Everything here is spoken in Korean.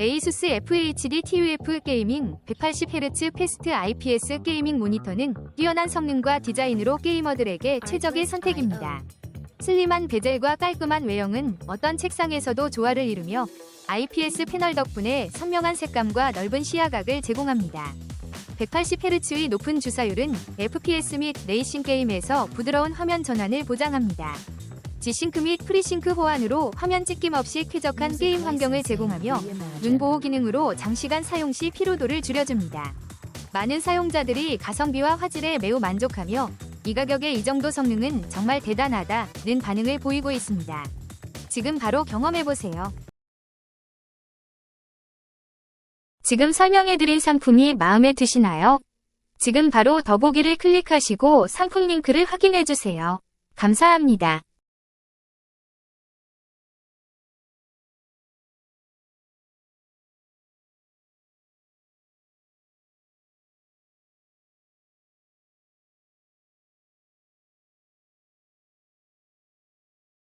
ASUS FHD TUF 게이밍 180Hz 패스트 IPS 게이밍 모니터는 뛰어난 성능과 디자인으로 게이머들에게 최적의 선택입니다. 슬림한 베젤과 깔끔한 외형은 어떤 책상에서도 조화를 이루며 IPS 패널 덕분에 선명한 색감과 넓은 시야각을 제공합니다. 180Hz의 높은 주사율은 FPS 및 레이싱 게임에서 부드러운 화면 전환을 보장합니다. G싱크 및 프리싱크 호환으로 화면 찍김 없이 쾌적한 게임 환경을 제공하며 눈 보호 기능으로 장시간 사용 시 피로도를 줄여줍니다. 많은 사용자들이 가성비와 화질에 매우 만족하며 이 가격에 이 정도 성능은 정말 대단하다는 반응을 보이고 있습니다. 지금 바로 경험해보세요. 지금 설명해드린 상품이 마음에 드시나요? 지금 바로 더보기를 클릭하시고 상품 링크를 확인해주세요. 감사합니다.